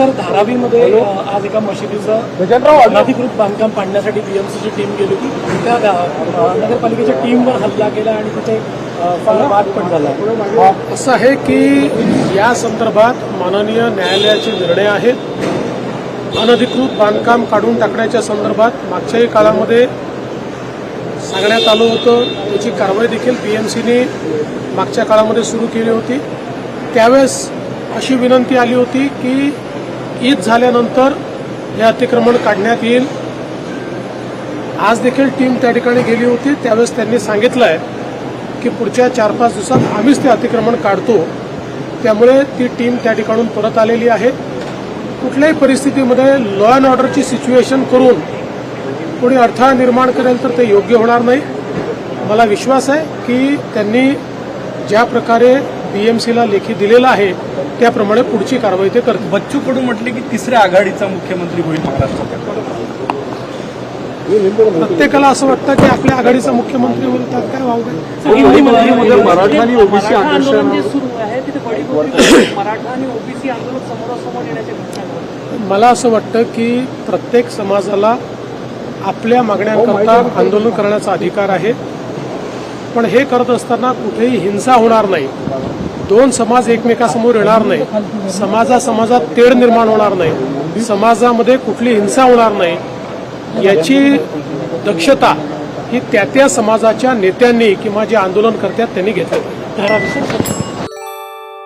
Sir धारावीमध्ये आज एका मशिदीचं अनधिकृत बांधकाम पाडण्यासाठी बीएमसीची टीम गेली होती. त्या नगरपालिकेच्या टीमवर हल्ला केला आणि तिथे वाद पण झाला. असं आहे की या संदर्भात माननीय न्यायालयाचे निर्णय आहेत. अनधिकृत बांधकाम काढून टाकण्याच्या संदर्भात मागच्याही काळामध्ये सांगण्यात आलं होतं. त्याची कारवाई देखील बी एम सीने मागच्या काळामध्ये सुरू केली होती. त्यावेळेस अशी विनंती आली होती की ईद झाल्यानंतर हे अतिक्रमण काढण्यात येईल. आज देखील टीम त्या ठिकाणी गेली होती. त्यावेळेस त्यांनी सांगितलं आहे की पुढच्या चार पाच दिवसात आम्हीच ते अतिक्रमण काढतो. त्यामुळे ती टीम त्या ठिकाणून परत आलेली आहे. कुठल्याही परिस्थितीमध्ये लॉ अँड ऑर्डरची सिच्युएशन करून कोणी अडथळा निर्माण करेल तर ते योग्य होणार नाही. मला विश्वास आहे की त्यांनी ज्या प्रकारे बीएमसीला लेखी दिलेला आहे त्याप्रमाणे पुढची कारवाई ते करतील. बच्चू कडू म्हटले की तिसऱ्या आघाडीचा मुख्यमंत्री होईल महाराष्ट्रात. प्रत्येकाला असं वाटतं की आपल्या आघाडीचा मुख्यमंत्री होईल त्यात काय वावगं हिंदीमध्ये मराठा आणि ओबीसी मराठा आरक्षण आंदोलन जे सुरू आहे तिथे बडीगोडी मराठा आणि ओबीसी आंदोलन समोरासमोर येण्याच्या घटना घडतात. मला असं वाटतं की प्रत्येक समाजाला आपल्या मागण्यांकरता आंदोलन करण्याचा अधिकार आहे. पण हे करत असताना कुठेही हिंसा होणार नाही. दोन समाज एकमेकासमोर येणार नाही. समाजा समाजात तेढ निर्माण होणार नाही. समाजामध्ये कुठली हिंसा होणार नाही. याची दक्षता ही त्या त्या समाजाच्या नेत्यांनी किंवा जे आंदोलन करतात त्यांनी घेतली.